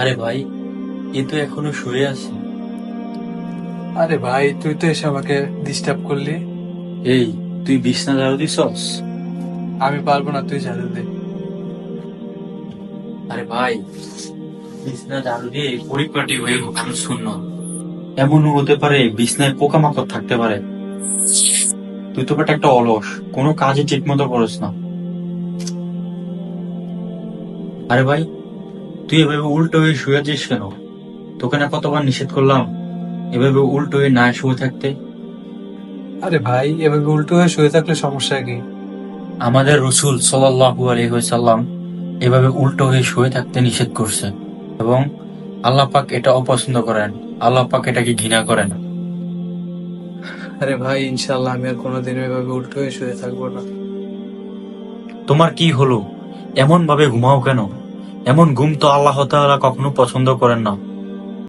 আরে ভাই এ তো এখনও শুয়ে আছে। আরে ভাই তুই তো এসে আমাকে ডিস্টার্ব করলি। এই তুই বিছনা ঝাড়ু দিছস? আমি পারব না তুই ঝাড়ু দে। আরে ভাই বিছনা ঝাড়ু দিয়ে পরিপাটি হয়ে ঘুমানো শূন্য। এমনও হতে পারে বিছনায় পোকামাকড় থাকতে পারে। তুই তো বেটা একটা অলস কোনো কাজে ঠিক মতো করিস না। আরে ভাই তুই এভাবে উল্টো হয়ে শুয়ে আছিস কেন? তোকে না কতবার নিষেধ করলাম এভাবে উল্টো হয়ে না শুয়ে থাকতে? আরে ভাই এভাবে উল্টো হয়ে শুয়ে থাকলে সমস্যা কি? আমাদের রসুল সাল্লাহু আলহিহাল্লাম এভাবে উল্টো হয়ে শুয়ে থাকতে নিষেধ করছে এবং আল্লাহ পাক এটা অপছন্দ করেন। আল্লাহ পাক এটাকে ঘৃণা করেন। আরে ভাই ইনশাল্লাহ আমি আর কোনোদিন এভাবে উল্টো হয়ে শুয়ে থাকব না। তোমার কি হলো? এমন ভাবে ঘুমাও কেন? এমন ঘুম তো আল্লাহ তাআলা কখনো পছন্দ করেন না।